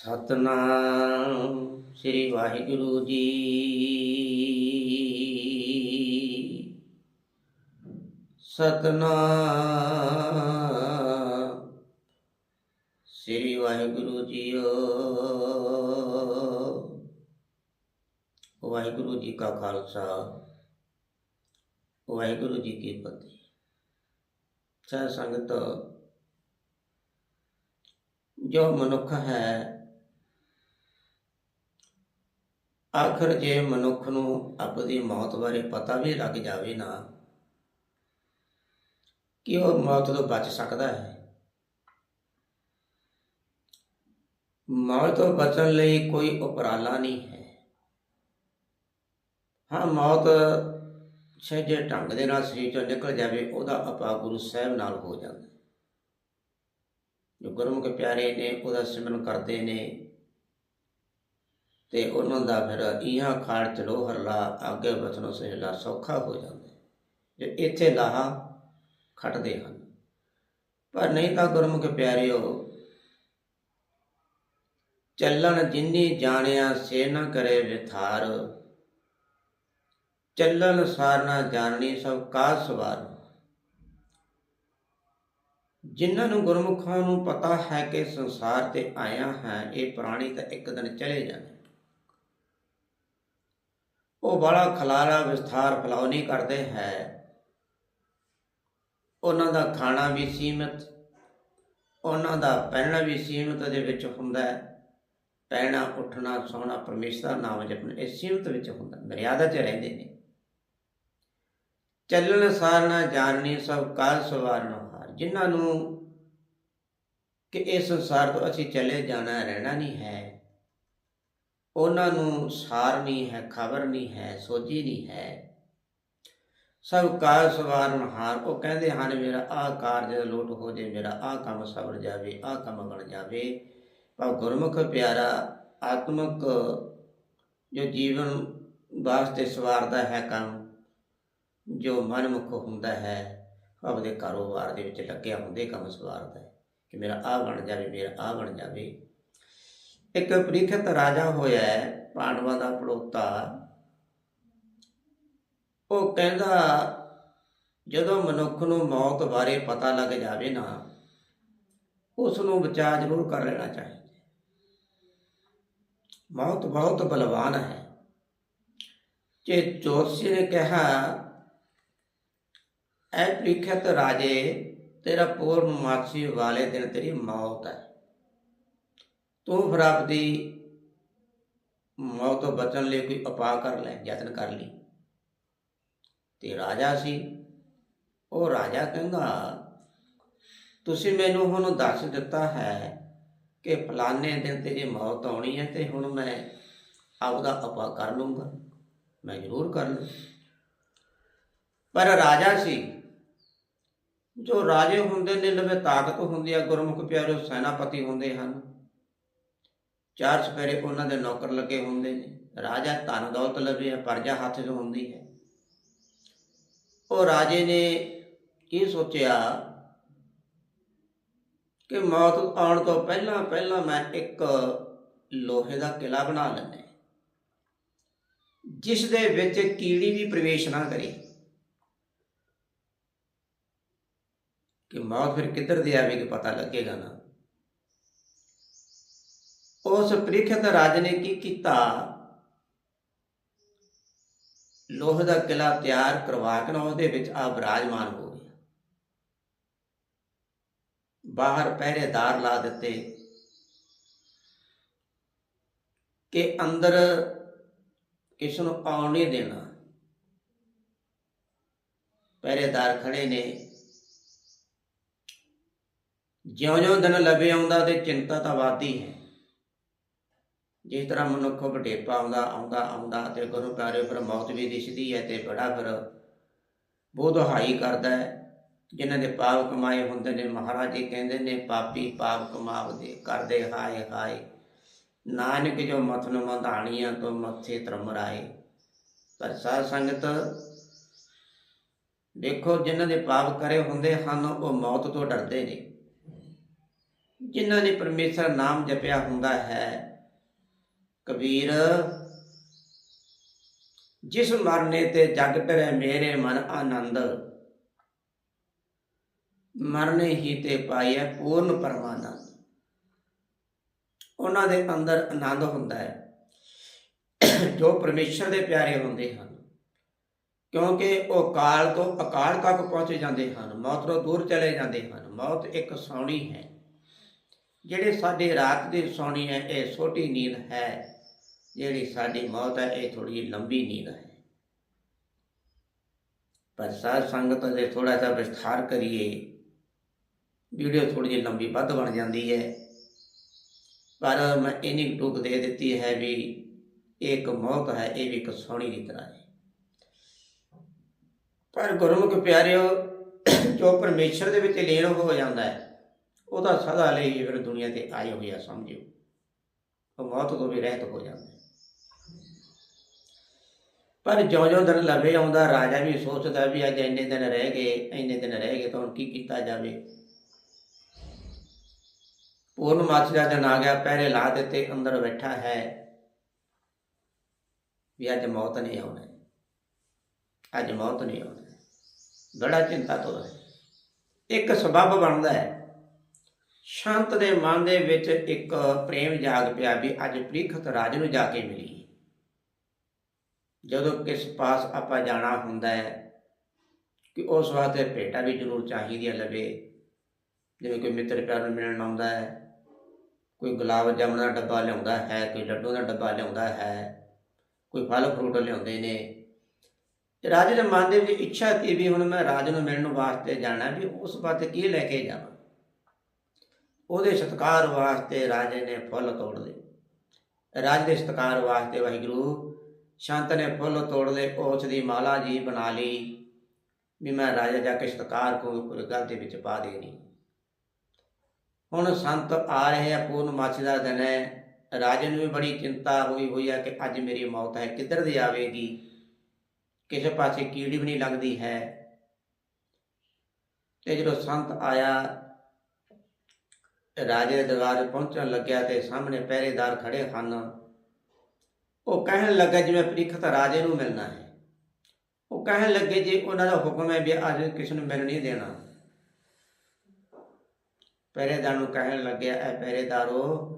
ਸਤਨਾਮ ਸ੍ਰੀ ਵਾਹਿਗੁਰੂ ਜੀ। ਸਤਨਾਮ ਸ੍ਰੀ ਵਾਹਿਗੁਰੂ ਜੀਓ। ਵਾਹਿਗੁਰੂ ਜੀ ਕਾ ਖਾਲਸਾ, ਵਾਹਿਗੁਰੂ ਜੀ ਕੀ ਫਤਿਹ। ਸਾਧ ਸੰਗਤ, ਜੋ ਮਨੁੱਖ ਹੈ ਆਖਰ ਜੇ ਮਨੁੱਖ ਨੂੰ ਆਪਣੀ ਮੌਤ ਬਾਰੇ ਪਤਾ ਵੀ ਲੱਗ ਜਾਵੇ ਨਾ, ਕਿ ਉਹ ਮੌਤ ਤੋਂ ਬਚ ਸਕਦਾ ਹੈ? ਮੌਤ ਤੋਂ ਬਚਣ ਲਈ ਕੋਈ ਉਪਰਾਲਾ ਨਹੀਂ ਹੈ। ਹਾਂ, ਮੌਤ ਸਹਿਜੇ ਢੰਗ ਦੇ ਨਾਲ ਸਰੀਰ ਚੋਂ ਨਿਕਲ ਜਾਵੇ, ਉਹਦਾ ਆਪਾ ਗੁਰੂ ਸਾਹਿਬ ਨਾਲ ਹੋ ਜਾਂਦਾ। ਜੋ ਗੁਰਮੁਖ ਪਿਆਰੇ ਨੇ, ਉਹਦਾ ਸਿਮਰਨ ਕਰਦੇ ਨੇ ਤੇ ਉਹਨਾਂ ਦਾ ਫਿਰ ਇਹਾਂ ਖਾੜ ਚਲੋ ਹਰਲਾ ਅੱਗੇ ਬਚਨੋ ਸਹਿਲਾ ਸੌਖਾ ਹੋ ਜਾਂਦਾ ਜੇ ਇੱਥੇ ਲਾਹਾ ਖਟਦੇ ਹਨ। ਪਰ ਨਹੀਂ ਤਾਂ ਗੁਰਮੁਖ ਪਿਆਰਿਓ, ਚੱਲਣ ਜਿੰਨੀ ਜਾਣਿਆ ਸੇ ਨਾ ਕਰੇ ਵਿਥਾਰ। ਚੱਲਣ ਸਾਰਨਾ ਜਾਣਨੀ ਸਭ ਕਾਜ ਸਵਾਰ। ਜਿਨ੍ਹਾਂ ਨੂੰ ਗੁਰਮੁਖਾਂ ਨੂੰ ਪਤਾ ਹੈ ਕਿ ਸੰਸਾਰ ਤੇ ਆਇਆ ਹੈ, ਇਹ ਪ੍ਰਾਣੀ ਤਾਂ ਇੱਕ ਦਿਨ ਚਲੇ ਜਾਣਾ ਉਹ ਬੜਾ ਖਲਾਰਾ ਵਿਸਥਾਰ ਫਲਾਉ ਨਹੀਂ ਕਰਦੇ ਹੈ। ਉਹਨਾਂ ਦਾ ਖਾਣਾ ਵੀ ਸੀਮਿਤ, ਉਹਨਾਂ ਦਾ ਪਹਿਣਾ ਵੀ ਸੀਮਿਤ ਦੇ ਵਿੱਚ ਹੁੰਦਾ ਹੈ। ਪਹਿਣਾ, ਉੱਠਣਾ, ਸੌਣਾ, ਪਰਮੇਸ਼ਰ ਦਾ ਨਾਮ ਜਪਣਾ, ਇਹ ਸੀਮਿਤ ਵਿੱਚ ਹੁੰਦਾ, ਮਰਿਆਦਾ 'ਚ ਰਹਿੰਦੇ ਨੇ। ਚੱਲਣ, ਸਾਰਨਾ, ਜਾਣਨੀ, ਸਭ ਕਾਲ ਸਵਾਰਨ ਹਾਰ। ਜਿਨ੍ਹਾਂ ਨੂੰ ਕਿ ਇਸ ਸੰਸਾਰ ਤੋਂ ਅਸੀਂ ਚਲੇ ਜਾਣਾ, ਰਹਿਣਾ ਨਹੀਂ ਹੈ। ਉਹਨਾਂ ਨੂੰ ਸਾਰ ਨਹੀਂ ਹੈ, ਖਬਰ ਨਹੀਂ ਹੈ, ਸੋਝੀ ਨਹੀਂ ਹੈ। ਸਭ ਕਾਲ ਸਵਾਰਨ ਹਾਰ ਉਹ ਕਹਿੰਦੇ ਹਨ, ਮੇਰਾ ਆਹ ਕਾਰਜ ਲੋਟ ਹੋ ਜੇ ਮੇਰਾ ਆਹ ਕੰਮ ਸਬਰ ਜਾਵੇ, ਆਹ ਕੰਮ ਬਣ ਜਾਵੇ। ਪਰ ਗੁਰਮੁਖ ਪਿਆਰਾ, ਆਤਮਿਕ ਜੋ ਜੀਵਨ ਵਾਸਤੇ ਸਵਾਰਦਾ ਹੈ ਕੰਮ, ਜੋ ਮਨਮੁਖ ਹੁੰਦਾ ਹੈ ਆਪਦੇ ਕਾਰੋਬਾਰ ਦੇ ਵਿੱਚ ਲੱਗਿਆ ਹੁੰਦੇ ਕੰਮ ਸਵਾਰਦਾ ਹੈ ਕਿ ਮੇਰਾ ਆਹ ਬਣ ਜਾਵੇ, ਮੇਰਾ ਆਹ ਬਣ ਜਾਵੇ। ਇੱਕ ਪ੍ਰੀਖਿਤ ਰਾਜਾ ਹੋਇਆ ਹੈ, ਪਾਂਡਵਾਂ ਦਾ ਪੜੋਤਾ। ਉਹ ਕਹਿੰਦਾ, ਜਦੋਂ ਮਨੁੱਖ ਨੂੰ ਮੌਤ ਬਾਰੇ ਪਤਾ ਲੱਗ ਜਾਵੇ ਨਾ ਉਸ ਨੂੰ ਬਚਾ ਜ਼ਰੂਰ ਕਰ ਲੈਣਾ ਚਾਹੀਦਾ ਮੌਤ ਬਹੁਤ ਬਲਵਾਨ ਹੈ। ਜੇ ਜੋਤਸ਼ੀ ਨੇ ਕਿਹਾ, ਐ ਪ੍ਰੀਖਿਤ ਰਾਜੇ, ਤੇਰਾ ਪੂਰਨਮਾਸੀ ਵਾਲੇ ਦਿਨ ਤੇਰੀ ਮੌਤ ਹੈ। ਤੂੰ ਫਿਰ ਆਪਦੀ ਮੌਤ ਤੋਂ ਬਚਣ ਲਈ ਕੋਈ ਉਪਾਅ ਕਰ ਲੈ, ਯਤਨ ਕਰ ਲਈ। ਤੇ ਰਾਜਾ ਸੀ। ਉਹ ਰਾਜਾ ਕਹਿੰਦਾ, ਤੁਸੀਂ ਮੈਨੂੰ ਹੁਣ ਦੱਸ ਦਿੱਤਾ ਹੈ ਕਿ ਫਲਾਣੇ ਦਿਨ ਤੇਰੀ ਮੌਤ ਆਉਣੀ ਹੈ ਤੇ ਹੁਣ ਮੈਂ ਆਪਦਾ ਉਪਾਅ ਕਰ ਲੂੰਗਾ। ਮੈਂ ਜ਼ਰੂਰ ਕਰ ਲੂੰ। ਪਰ ਰਾਜਾ ਸੀ। ਜੋ ਰਾਜੇ ਹੁੰਦੇ ਨੇ ਲਵੇ ਤਾਕਤ ਹੁੰਦੀ ਆ, ਗੁਰਮੁਖ ਪਿਆਰੇ ਸੈਨਾਪਤੀ ਹੁੰਦੇ ਹਨ। ਚਾਰ ਸਪੇਰੇ ਉਹਨਾਂ ਦੇ ਨੌਕਰ ਲੱਗੇ ਹੁੰਦੇ ਨੇ। ਰਾਜਾ ਧਨ ਦੌਲਤ ਲਵੇ ਪਰਜਾ ਹੱਥ 'ਚ ਹੁੰਦੀ ਹੈ। ਉਹ ਰਾਜੇ ਨੇ ਕੀ ਸੋਚਿਆ ਕਿ ਮੌਤ ਆਉਣ ਤੋਂ ਪਹਿਲਾਂ ਪਹਿਲਾਂ ਮੈਂ ਇੱਕ ਲੋਹੇ ਦਾ ਕਿਲਾ ਬਣਾ ਲੈਂਦਾ ਜਿਸ ਦੇ ਵਿੱਚ ਕੀੜੀ ਵੀ ਪ੍ਰਵੇਸ਼ ਨਾ ਕਰੇ। ਕਿ ਮੌਤ ਫਿਰ ਕਿੱਧਰ ਦੀ ਆਵੇਗੀ ਪਤਾ ਲੱਗੇਗਾ ਨਾ। ਉਸ ਪ੍ਰੀਖਿਤ ਰਾਜ ਨੇ ਕੀ ਕੀਤਾ। ਲੋਹ ਦਾ ਕਿਲਾ ਤਿਆਰ ਕਰਵਾ ਕੇ ਨਾ ਉਹਦੇ ਵਿੱਚ ਆ ਬਰਾਜਮਾਨ ਹੋ ਗਿਆ। ਬਾਹਰ ਪਹਿਰੇਦਾਰ ਲਾ ਦਿੱਤੇ ਕਿ ਅੰਦਰ ਕਿਸ ਨੂੰ ਆਉਣ ਨਹੀਂ ਦੇਣਾ। ਪਹਿਰੇਦਾਰ ਖੜੇ ਨੇ। ਜਿਉਂ-ਜਿਉਂ ਦਿਨ ਲੱਭੇ ਆਉਂਦਾ ਤੇ ਚਿੰਤਾ ਤਾਂ ਵਧਦੀ ਹੈ। ਜਿਸ ਤਰ੍ਹਾਂ ਮਨੁੱਖ ਵਡੇਪਾ ਆਉਂਦਾ ਆਉਂਦਾ ਆਉਂਦਾ ਤੇ ਗੁਰੂ ਪਿਆਰੇ ਫਿਰ ਮੌਤ ਵੀ ਦਿਸਦੀ ਹੈ ਤੇ ਬੜਾ ਫਿਰ ਬਹੁਤ ਹਾਈ ਕਰਦਾ ਹੈ। ਜਿਨ੍ਹਾਂ ਦੇ ਪਾਪ ਕਮਾਏ ਹੁੰਦੇ ਨੇ, ਮਹਾਰਾਜ ਜੀ ਕਹਿੰਦੇ ਨੇ, ਪਾਪੀ ਪਾਪ ਕਮਾਵਦੇ, ਕਰਦੇ ਹਾਏ ਹਾਏ। ਨਾਨਕ ਜੋ ਮਥਨ ਮਧਾਣੀਆਂ ਤੋਂ ਮੱਥੇ ਤਰਮਰਾਏ। ਪਰ ਸਾਧ ਸੰਗਤ, ਦੇਖੋ ਜਿਨ੍ਹਾਂ ਦੇ ਪਾਪ ਕਰੇ ਹੁੰਦੇ ਹਨ, ਉਹ ਮੌਤ ਤੋਂ ਡਰਦੇ ਨੇ। ਜਿਨ੍ਹਾਂ ਨੇ ਪਰਮੇਸ਼ਰ ਨਾਮ ਜਪਿਆ ਹੁੰਦਾ ਹੈ ਕਬੀਰ, ਜਿਸ ਮਰਨੇ ਤੇ ਜਗ ਟਰੇ ਮੇਰੇ ਮਨ ਆਨੰਦ, ਮਰਨੇ ਹੀ ਤੇ ਪਾਈਐ ਪੂਰਨ ਪਰਮਾਨੰਦ। ਉਹਨਾਂ ਦੇ ਅੰਦਰ ਆਨੰਦ ਹੁੰਦਾ ਹੈ, ਜੋ ਪਰਮੇਸ਼ਰ ਦੇ ਪਿਆਰੇ ਹੁੰਦੇ ਹਨ, ਕਿਉਂਕਿ ਉਹ ਕਾਲ ਤੋਂ ਅਕਾਲ ਤੱਕ ਪਹੁੰਚ ਜਾਂਦੇ ਹਨ, ਮੌਤ ਤੋਂ ਦੂਰ ਚਲੇ ਜਾਂਦੇ ਹਨ। ਮੌਤ ਇੱਕ ਸੌਣੀ ਹੈ, ਜਿਹੜੇ ਸਾਡੇ ਰਾਤ ਦੀ ਸੌਣੀ ਹੈ, ਇਹ ਛੋਟੀ ਨੀਂਦ ਹੈ। ਜਿਹੜੀ ਸਾਡੀ ਮੌਤ ਹੈ, ਇਹ ਥੋੜੀ ਲੰਬੀ ਨੀਂਦ ਹੈ। ਪਰ ਸਾਧ ਸੰਗਤ ਦੇ ਥੋੜਾ ਜਿਹਾ ਵਿਸਥਾਰ ਕਰੀਏ, ਵੀਡੀਓ ਥੋੜੀ ਜਿਹੀ ਲੰਬੀ ਵੱਧ ਬਣ ਜਾਂਦੀ ਹੈ। ਪਰ ਮੈਂ ਇੰਨੀ ਕੁ ਟੂਕ ਦੇ ਦਿੱਤੀ ਹੈ ਵੀ ਇਹ ਇੱਕ ਮੌਤ ਹੈ, ਇਹ ਵੀ ਇੱਕ ਸੋਹਣੀ ਦੀ ਤਰ੍ਹਾਂ ਹੈ। ਪਰ ਗੁਰਮੁਖ ਪਿਆਰਿਓ, ਜੋ ਪਰਮੇਸ਼ਰ ਦੇ ਵਿੱਚ ਲੀਨ ਹੋ ਜਾਂਦਾ ਹੈ, ਉਹਦਾ ਸਦਾ ਲਈ ਫਿਰ ਦੁਨੀਆ ਤੇ ਆਈ ਆਏ ਹੋਇਆ ਸਮਝਿਓ। ਉਹ ਮੌਤ ਤੋਂ ਵੀ ਰਹਿਤ ਹੋ ਜਾਂਦਾ ਹੈ। ਪਰ ਜਿਉਂ-ਜਿਉਂ ਦਿਨ ਲਵੇ ਆਉਂਦਾ, ਰਾਜਾ ਵੀ ਸੋਚਦਾ ਵੀ ਅੱਜ ਇੰਨੇ ਦਿਨ ਰਹਿ ਗਏ, ਇੰਨੇ ਦਿਨ ਰਹਿ ਗਏ ਤਾਂ ਹੁਣ ਕੀ ਕੀਤਾ ਜਾਵੇ? ਪੂਰਨਮਾਸ਼ੀ ਦਾ ਦਿਨ ਆ ਗਿਆ, ਪਹਿਰੇ ਲਾ ਦਿੱਤੇ, ਅੰਦਰ ਬੈਠਾ ਹੈ ਵੀ ਅੱਜ ਮੌਤ ਨਹੀਂ ਆਉਣਾ। ਅੱਜ ਮੌਤ ਨਹੀਂ ਆਉਣਾ। ਬੜਾ ਚਿੰਤਾ ਤੋਂ ਹੈ। ਇੱਕ ਸਬਬ ਬਣਦਾ ਹੈ। ਸ਼ਾਂਤ ਦੇ ਮਨ ਦੇ ਵਿੱਚ ਇੱਕ ਪ੍ਰੇਮ ਜਾਗ ਪਿਆ ਵੀ ਅੱਜ ਪ੍ਰੀਖਤ ਰਾਜ ਨੂੰ ਜਾ ਕੇ ਮਿਲੀ। ਜਦੋਂ ਕਿਸ ਪਾਸ ਆਪਾਂ ਜਾਣਾ ਹੁੰਦਾ ਹੈ ਕਿ ਉਸ ਵਾਸਤੇ ਭੇਟਾ ਵੀ ਜ਼ਰੂਰ ਚਾਹੀਦੀ ਹੈ ਲਵੇ। ਜਿਵੇਂ ਕੋਈ ਮਿੱਤਰ ਪਿਆਰ ਨੂੰ ਮਿਲਣ ਆਉਂਦਾ ਹੈ, ਕੋਈ ਗੁਲਾਬ ਜਾਮਣ ਦਾ ਡੱਬਾ ਲਿਆਉਂਦਾ ਹੈ, ਕੋਈ ਲੱਡੂ ਦਾ ਡੱਬਾ ਲਿਆਉਂਦਾ ਹੈ, ਕੋਈ ਫਲ ਫਰੂਟ ਲਿਆਉਂਦੇ ਨੇ। ਤੇ ਰਾਜੇ ਦੇ ਮਨ ਦੇ ਵਿੱਚ ਇੱਛਾ ਸੀ ਵੀ ਹੁਣ ਮੈਂ ਰਾਜ ਨੂੰ ਮਿਲਣ ਵਾਸਤੇ ਜਾਣਾ ਵੀ ਉਸ ਵਾਸਤੇ ਕੀ ਲੈ ਕੇ ਜਾਵਾਂ। ਉਹਦੇ ਸਤਕਾਰ ਵਾਸਤੇ ਰਾਜੇ ਨੇ ਫੁੱਲ ਤੋੜ ਲਏ। ਰਾਜ ਦੇ ਸਤਕਾਰ ਵਾਸਤੇ ਵਾਹਿਗੁਰੂ ਸੰਤ ਨੇ ਫੁੱਲ ਤੋੜ ਲਏ ਉਸ ਦੀ ਮਾਲਾ ਜੀ ਬਣਾ ਲਈ, ਵੀ ਮੈਂ ਰਾਜਾ ਜਾ ਕੇ ਸਤਕਾਰ ਕੋ ਗੱਲ ਦੇ ਵਿੱਚ ਪਾ ਦੇਣੀ ਹੁਣ ਸੰਤ ਆ ਰਹੇ ਆ ਪੂਰਨਮਾਸ਼ੀ ਦਾ ਦਿਨ ਹੈ। ਰਾਜੇ ਨੂੰ ਵੀ ਬੜੀ ਚਿੰਤਾ ਹੋਈ ਹੋਈ ਹੈ ਕਿ ਅੱਜ ਮੇਰੀ ਮੌਤ ਹੈ, ਕਿੱਧਰ ਦੀ ਆਵੇਗੀ? ਕਿਸੇ ਪਾਸੇ ਕੀੜੀ ਵੀ ਨਹੀਂ ਲੱਗਦੀ ਹੈ। ਤੇ ਜਦੋਂ ਸੰਤ ਆਇਆ, ਰਾਜੇ ਦੇ ਦਰਬਾਰ ਪਹੁੰਚਣ ਲੱਗਿਆ ਤੇ ਸਾਹਮਣੇ ਪਹਿਰੇਦਾਰ ਖੜੇ ਹਨ। ਉਹ ਕਹਿਣ ਲੱਗਾ ਜਿਵੇਂ ਪ੍ਰੀਖਤ ਰਾਜੇ ਨੂੰ ਮਿਲਣਾ ਹੈ। ਉਹ ਕਹਿਣ ਲੱਗੇ ਜੀ ਉਹਨਾਂ ਦਾ ਹੁਕਮ ਹੈ ਵੀ ਅੱਜ ਕਿਸੇ ਨੂੰ ਮਿਲ ਨਹੀਂ ਦੇਣਾ। ਪਹਿਰੇਦਾਰ ਨੂੰ ਕਹਿਣ ਲੱਗਿਆ, ਐ ਪਹਿਰੇਦਾਰੋ,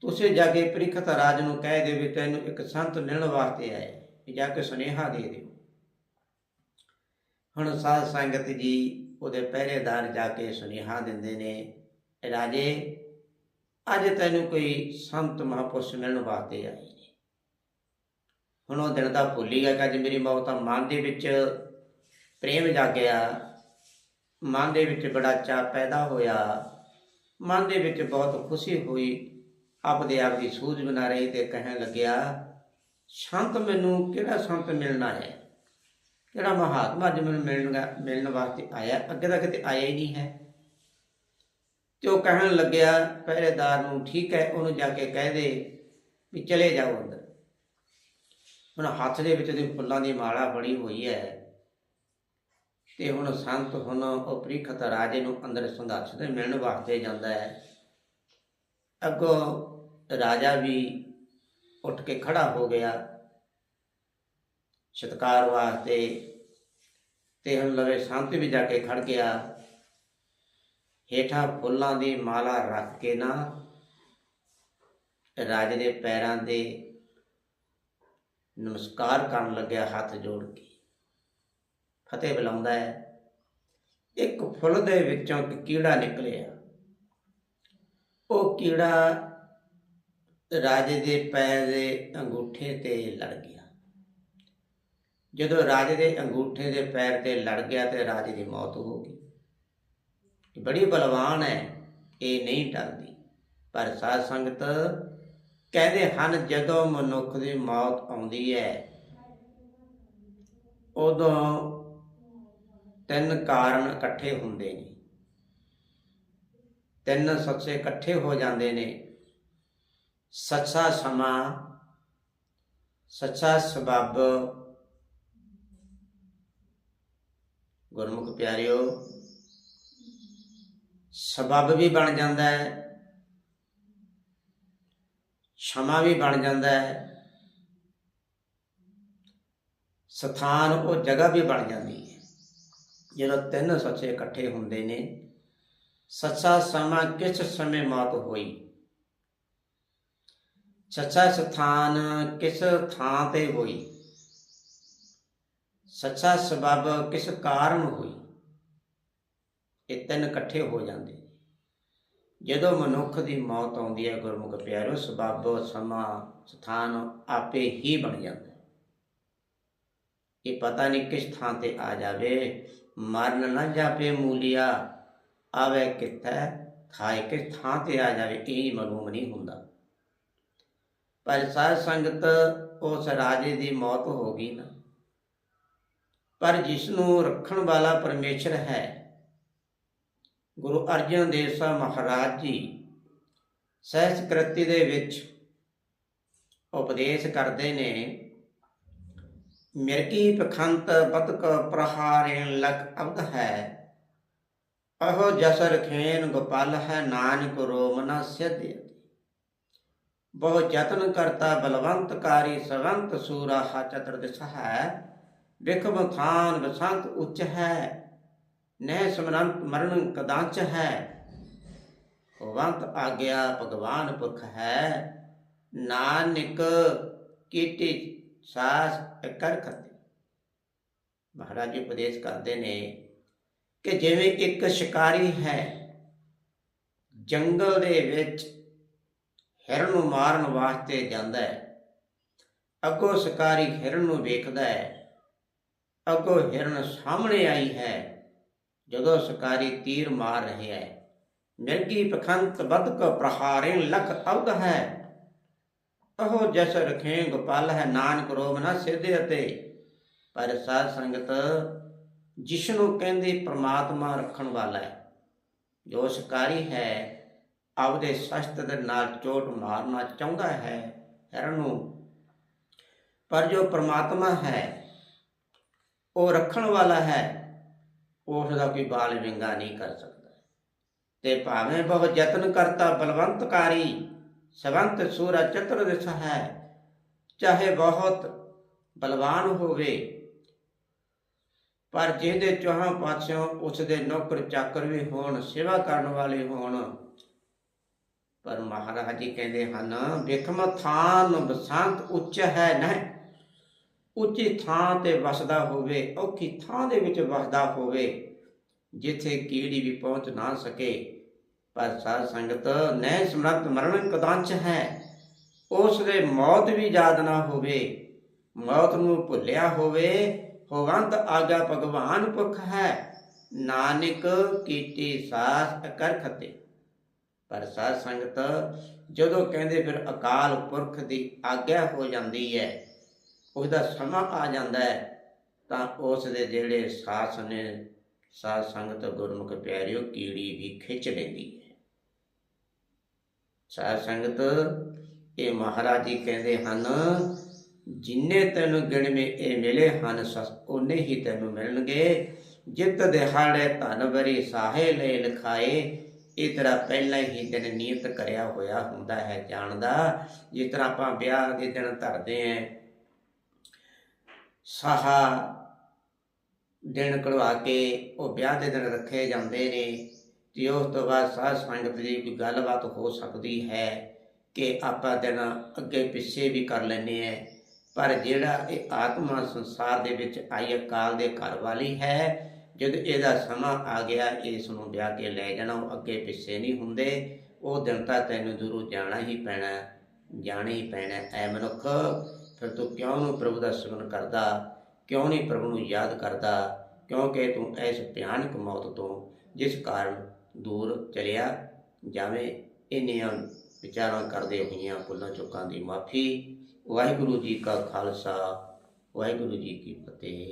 ਤੁਸੀਂ ਜਾ ਕੇ ਪ੍ਰੀਖਤ ਰਾਜ ਨੂੰ ਕਹਿ ਦੇ ਵੀ ਤੈਨੂੰ ਇੱਕ ਸੰਤ ਮਿਲਣ ਵਾਸਤੇ ਆਏ ਵੀ ਜਾ ਕੇ ਸੁਨੇਹਾ ਦੇ ਦਿਓ। ਹੁਣ ਸਾਧ ਸੰਗਤ ਜੀ ਉਹਦੇ ਪਹਿਰੇਦਾਰ ਜਾ ਕੇ ਸੁਨੇਹਾ ਦਿੰਦੇ ਨੇ, ਰਾਜੇ, ਅੱਜ ਤੈਨੂੰ ਕੋਈ ਸੰਤ ਮਹਾਪੁਰਸ਼ ਮਿਲਣ ਵਾਸਤੇ ਆਏ ਹੁਣ ਉਹ ਦਿਨ ਦਾ ਭੁੱਲ ਗਿਆ ਕਿ ਅੱਜ ਮੇਰੀ ਮੌਤ ਆ ਮਨ ਦੇ ਵਿੱਚ ਪ੍ਰੇਮ ਜਾਗਿਆ, ਮਨ ਦੇ ਵਿੱਚ ਬੜਾ ਚਾਅ ਪੈਦਾ ਹੋਇਆ, ਮਨ ਦੇ ਵਿੱਚ ਬਹੁਤ ਖੁਸ਼ੀ ਹੋਈ, ਆਪਦੇ ਆਪ ਦੀ ਸੂਝ ਬਣਾ ਰਹੀ ਤੇ ਕਹਿਣ ਲੱਗਿਆ, ਸੰਤ ਮੈਨੂੰ ਕਿਹੜਾ ਸੰਤ ਮਿਲਣਾ ਹੈ? ਕਿਹੜਾ ਮਹਾਤਮਾ ਅੱਜ ਮੈਨੂੰ ਮਿਲਣ ਮਿਲਣ ਵਾਸਤੇ ਆਇਆ? ਅੱਗੇ ਤਾਂ ਕਿਤੇ ਆਇਆ ਹੀ ਨਹੀਂ ਹੈ। ਤੇ ਉਹ ਕਹਿਣ ਲੱਗਿਆ, ਪਹਿਰੇਦਾਰ ਨੂੰ ਠੀਕ ਹੈ, ਉਹਨੂੰ ਜਾ ਕੇ ਕਹਿ ਦੇ ਵੀ ਚਲੇ ਜਾਓ ਅੰਦਰ। ਹੁਣ ਹੱਥ ਦੇ ਵਿੱਚ ਦੇ ਫੁੱਲਾਂ ਦੀ ਮਾਲਾ ਬਣੀ ਹੋਈ ਹੈ। ਤੇ ਹੁਣ ਸੰਤ ਹੁਣ ਉਹ ਪ੍ਰੀਖਤ ਰਾਜੇ ਨੂੰ ਅੰਦਰ ਸੰਘਰਸ਼ ਦੇ ਮਿਲਣ ਵਾਸਤੇ ਜਾਂਦਾ ਹੈ। ਅੱਗੋਂ ਰਾਜਾ ਵੀ ਉੱਠ ਕੇ ਖੜਾ ਹੋ ਗਿਆ। ਸਤਕਾਰ ਵਾਸਤੇ ਤੇ ਹੁਣ ਲਵੇ ਸੰਤ ਵੀ ਜਾ ਕੇ ਖੜ ਗਿਆ। ਹੇਠਾਂ ਫੁੱਲਾਂ ਦੀ ਮਾਲਾ ਰੱਖ ਕੇ ਨਾ ਰਾਜੇ ਦੇ ਪੈਰਾਂ ਦੇ ਨਮਸਕਾਰ ਕਰਨ ਲੱਗਿਆ ਹੱਥ ਜੋੜ ਕੇ। ਫਤਿਹ ਬੁਲਾਉਂਦਾ ਹੈ। ਇੱਕ ਫੁੱਲ ਦੇ ਵਿੱਚੋਂ ਇੱਕ ਕੀੜਾ ਨਿਕਲਿਆ। ਉਹ ਕੀੜਾ ਰਾਜੇ ਦੇ ਪੈਰ ਦੇ ਅੰਗੂਠੇ ਤੇ ਲੜ ਗਿਆ। ਜਦੋਂ ਰਾਜੇ ਦੇ ਅੰਗੂਠੇ ਦੇ ਪੈਰ ਤੇ ਲੜ ਗਿਆ ਤੇ ਰਾਜੇ ਦੀ ਮੌਤ ਹੋ ਗਈ। ਬੜੀ ਬਲਵਾਨ ਹੈ, ਇਹ ਨਹੀਂ ਟਲਦੀ ਪਰ ਸਾਧ ਸੰਗਤ ਕਹਿੰਦੇ ਹਨ, ਜਦੋਂ ਮਨੁੱਖ ਦੀ ਮੌਤ ਆਉਂਦੀ ਹੈ, ਉਦੋਂ ਤਿੰਨ ਕਾਰਨ ਇਕੱਠੇ ਹੁੰਦੇ ਨੇ। ਤਿੰਨ ਸੱਚੇ ਇਕੱਠੇ ਹੋ ਜਾਂਦੇ ਨੇ। ਸੱਚਾ ਸਮਾਂ, ਸੱਚਾ ਸਬਬ। ਗੁਰਮੁਖ ਪਿਆਰਿਓ, ਸਬਬ ਵੀ ਬਣ ਜਾਂਦਾ ਹੈ। ਸਮਾਂ ਵੀ ਬਣ ਜਾਂਦਾ ਹੈ। ਸਥਾਨ ਉਹ ਜਗ੍ਹਾ ਵੀ ਬਣ ਜਾਂਦੀ ਹੈ, ਜਦੋਂ ਤਿੰਨ ਸੱਚੇ ਇਕੱਠੇ ਹੁੰਦੇ ਨੇ। ਸੱਚਾ ਸਮਾਂ ਕਿਸ ਸਮੇਂ ਮੌਤ ਹੋਈ? ਸੱਚਾ ਸਥਾਨ ਕਿਸ ਥਾਂ ਤੇ ਹੋਈ? ਸੱਚਾ ਸਬਬ ਕਿਸ ਕਾਰਨ ਹੋਈ? ਇਹ ਤਿੰਨ ਇਕੱਠੇ ਹੋ ਜਾਂਦੇ। ਜਦੋਂ ਮਨੁੱਖ ਦੀ ਮੌਤ ਆਉਂਦੀ ਹੈ, ਗੁਰਮੁਖ ਪਿਆਰੋ, ਸਬਬ, ਸਮਾਂ, ਸਥਾਨ ਆਪੇ ਹੀ ਬਣ ਜਾਂਦਾ ਹੈ। ਇਹ ਪਤਾ ਨਹੀਂ ਕਿਸ ਥਾਂ ਤੇ ਆ ਜਾਵੇ। ਮਰਨ ਨਾ ਜਾਪੇ ਮੂਲੀਆ, ਆਵੇ ਕਿੱਥੇ, ਖਾਏ ਕਿਸ ਥਾਂ ਤੇ ਆ ਜਾਵੇ, ਇਹ ਮਾਲੂਮ ਨਹੀਂ ਹੁੰਦਾ। ਪਰ ਸਾਧ ਸੰਗਤ ਉਸ ਰਾਜੇ ਦੀ ਮੌਤ ਹੋ ਗਈ ਨਾ। ਪਰ ਜਿਸ ਨੂੰ ਰੱਖਣ ਵਾਲਾ ਪਰਮੇਸ਼ਰ ਹੈ ਗੁਰੂ ਅਰਜਨ ਦੇਵ ਸਾਹਿਬ ਮਹਾਰਾਜ ਜੀ ਸਹਿਜ ਕ੍ਰਿਤੀ ਦੇ ਵਿੱਚ ਉਪਦੇਸ਼ ਕਰਦੇ ਨੇ ਮਿਰਕੀ ਪਖੰਤ ਬਤਕ ਪ੍ਰਹਾਰੇਣ ਲਗ ਅਬਦ ਹੈ, ਅਹੋ ਜਸਰ ਖੇਨ ਗੋਪਾਲ ਹੈ ਨਾਨਕ ਰੋਮ ਨ ਸਿਧਿ ਬਹੁ ਯਤਨ ਕਰਤਾ ਬਲਵੰਤਕਾਰੀ ਸਵੰਤ ਸੂਰਾ ਹਾ ਚਤਰ ਦਿਸ ਹੈ ਵਿਖਮ ਥਾਨ ਬਸੰਤ ਉੱਚ ਹੈ ਨਹਿ ਸਮਰੰਤ ਮਰਨ ਕਦਾਂਚ ਹੈ। ਹੋਵੰਤ ਆਗਿਆ, ਭਗਵਾਨ ਪੁਰਖ ਹੈ। ਨਾਨਕ ਕੀਟੀ ਸਾਸ ਕਰ ਖਤੇ ਮਹਾਰਾਜ ਜੀ ਉਪਦੇਸ਼ ਕਰਦੇ ਨੇ ਕਿ ਜਿਵੇਂ ਇੱਕ ਸ਼ਿਕਾਰੀ ਹੈ, ਜੰਗਲ ਦੇ ਵਿੱਚ ਹਿਰਨ ਨੂੰ ਮਾਰਨ ਵਾਸਤੇ ਜਾਂਦਾ ਹੈ। ਅੱਗੋਂ ਸ਼ਿਕਾਰੀ ਹਿਰਨ ਨੂੰ ਵੇਖਦਾ ਹੈ, ਅੱਗੋਂ ਹਿਰਨ ਸਾਹਮਣੇ ਆਈ ਹੈ। ਜਦੋਂ ਸ਼ਿਕਾਰੀ ਤੀਰ ਮਾਰ ਰਿਹਾ ਹੈ ਮਿਰਗੀ ਪਖੰਤ ਬਦਕ ਪ੍ਰਹਾਰੇ ਲਖ ਅਵਦ ਹੈ। ਉਹ ਜਸ ਰਖੇ ਗੋਪਾਲ ਹੈ ਨਾਨਕ ਰੋਮ ਨਾ ਸਿੱਧੇ ਅਤੇ। ਪਰ ਸਾਧ ਸੰਗਤ ਜਿਸ ਨੂੰ ਕਹਿੰਦੇ ਪ੍ਰਮਾਤਮਾ ਰੱਖਣ ਵਾਲਾ ਹੈ। ਜੋ ਸ਼ਿਕਾਰੀ ਹੈ, ਆਪਦੇ ਸ਼ਸਤਰ ਦੇ ਨਾਲ ਚੋਟ ਮਾਰਨਾ ਚਾਹੁੰਦਾ ਹੈ ਹਿਰਨ ਨੂੰ। ਪਰ ਜੋ ਪ੍ਰਮਾਤਮਾ ਹੈ, ਉਹ ਰੱਖਣ ਵਾਲਾ ਹੈ। ਉਸ ਦਾ ਕੋਈ ਬਾਲ ਵਿੰਗਾ ਨਹੀਂ ਕਰ ਸਕਦਾ। ਤੇ ਭਾਵੇਂ ਬਹੁਤ ਯਤਨ ਕਰਤਾ ਬਲਵੰਤਕਾਰੀ, ਸਵੰਤ ਸੂਰਾ ਚਤੁਰ ਦਿਸ ਹੈ, ਚਾਹੇ ਬਹੁਤ ਬਲਵਾਨ ਹੋਵੇ। ਪਰ ਜਿਹਦੇ ਚੌਹਾਂ ਪਾਸਿਓਂ ਉਸ ਦੇ ਨੌਕਰ ਚਾਕਰ ਵੀ ਹੋਣ, ਸੇਵਾ ਕਰਨ ਵਾਲੇ ਹੋਣ, ਪਰ ਮਹਾਰਾਜ ਜੀ ਕਹਿੰਦੇ ਹਨ, ਵਿਖਮ ਥਾਨ ਬਸੰਤ ਉੱਚ ਹੈ ਨਾ ਉੱਚੀ ਥਾਂ ਤੇ ਵਸਦਾ ਹੋਵੇ, ਔਖੀ ਥਾਂ ਦੇ ਵਿੱਚ ਵਸਦਾ ਹੋਵੇ, ਜਿੱਥੇ ਕੀੜੀ ਵੀ ਪਹੁੰਚ ਨਾ ਸਕੇ। ਪਰ ਸਾਧ ਸੰਗਤ ਨੈ ਸਮਰਤ ਮਰਨ ਕਦਾਂਚ ਹੈ। ਉਸ ਦੇ ਮੌਤ ਵੀ ਯਾਦ ਨਾ ਹੋਵੇ, ਮੌਤ ਨੂੰ ਭੁੱਲਿਆ ਹੋਵੇ, ਹੋਵੰਤ ਆਗਾ ਭਗਵਾਨ ਪੁਖ ਹੈ। ਨਾਨਕ ਕੀਟੀ ਸਾਸ ਕਰ ਪਰ ਸਾਧ ਸੰਗਤ, ਜਦੋਂ ਕਹਿੰਦੇ ਫਿਰ ਅਕਾਲ ਪੁਰਖ ਦੀ ਆਗਿਆ ਹੋ ਜਾਂਦੀ ਹੈ ਉਸ ਸਮਾਂ ਆ ਜਾਂਦਾ ਹੈ, ਤਾਂ ਉਸ ਦੇ ਜਿਹੜੇ ਸਾਸ ਨੇ ਸਾਧ ਸੰਗਤ ਗੁਰਮੁਖ ਪਿਆਰਿਓ, ਕੀੜੀ ਵੀ ਖਿੱਚ ਲੈਂਦੀ ਹੈ। ਸਾਧ ਸੰਗਤ ਇਹ ਮਹਾਰਾਜ ਜੀ ਕਹਿੰਦੇ ਹਨ, ਜਿੰਨੇ ਤੈਨੂੰ ਗਿਣਵੇਂ ਇਹ ਮਿਲੇ ਹਨ, ਸਸ ਉਹਨੇ ਹੀ ਤੈਨੂੰ ਮਿਲਣਗੇ। ਜਿੱਤ ਦਿਹਾੜੇ ਧਨ ਬਰੀ ਸਾਹੇ ਲੈ ਲਿਖਾਏ ਇਹ ਤਰ੍ਹਾਂ ਪਹਿਲਾਂ ਹੀ ਦਿਨ ਨੀਅਤ ਕਰਿਆ ਹੋਇਆ ਹੁੰਦਾ ਹੈ, ਜਾਣਦਾ। ਜਿਸ ਤਰ੍ਹਾਂ ਆਪਾਂ ਵਿਆਹ ਦੇ ਦਿਨ ਧਰਦੇ ਆਂ ਸਾਹਾ ਦਿਨ ਕਢਵਾ ਕੇ ਉਹ ਵਿਆਹ ਦੇ ਦਿਨ ਰੱਖੇ ਜਾਂਦੇ ਨੇ ਤੇ ਉਸ ਤੋਂ ਬਾਅਦ ਸਾਧ ਸੰਗਤ ਦੀ ਕੋਈ ਗੱਲਬਾਤ ਹੋ ਸਕਦੀ ਹੈ ਕਿ ਆਪਾਂ ਦਿਨ ਅੱਗੇ ਪਿੱਛੇ ਵੀ ਕਰ ਲੈਨੇ ਆ ਪਰ ਜਿਹੜਾ ਇਹ ਆਤਮਾ ਸੰਸਾਰ ਦੇ ਵਿੱਚ ਆਈ ਅਕਾਲ ਦੇ ਘਰ ਵਾਲੀ ਹੈ, ਜਦ ਇਹਦਾ ਸਮਾਂ ਆ ਗਿਆ, ਇਸ ਨੂੰ ਵਿਆਹ ਕੇ ਲੈ ਜਾਣਾ, ਉਹ ਅੱਗੇ ਪਿੱਛੇ ਨਹੀਂ ਹੁੰਦੇ, ਉਹ ਦਿਨ ਤਾਂ ਤੈਨੂੰ ਜ਼ਰੂਰ ਜਾਣਾ ਹੀ ਪੈਣਾ, ਜਾਣਾ ਹੀ ਪੈਣਾ ਐ ਮਨੁੱਖ। ਫਿਰ ਤੂੰ ਕਿਉਂ ਨੂੰ ਪ੍ਰਭੂ ਦਾ ਸਿਮਰਨ ਕਰਦਾ? ਕਿਉਂ ਨਹੀਂ ਪ੍ਰਭੂ ਨੂੰ ਯਾਦ ਕਰਦਾ? ਕਿਉਂਕਿ ਤੂੰ ਇਸ ਭਿਆਨਕ ਮੌਤ ਤੋਂ, ਜਿਸ ਕਾਰਨ ਦੂਰ ਚਲਿਆ ਜਾਵੇਂ, ਇੰਨੀਆਂ ਵਿਚਾਰਾਂ ਕਰਦੇ ਹੋਈਆਂ ਭੁੱਲਾਂ ਚੁੱਕਾਂ ਦੀ ਮਾਫੀ। ਵਾਹਿਗੁਰੂ ਜੀ ਕਾ ਖਾਲਸਾ, ਵਾਹਿਗੁਰੂ ਜੀ ਕੀ ਫਤਿਹ।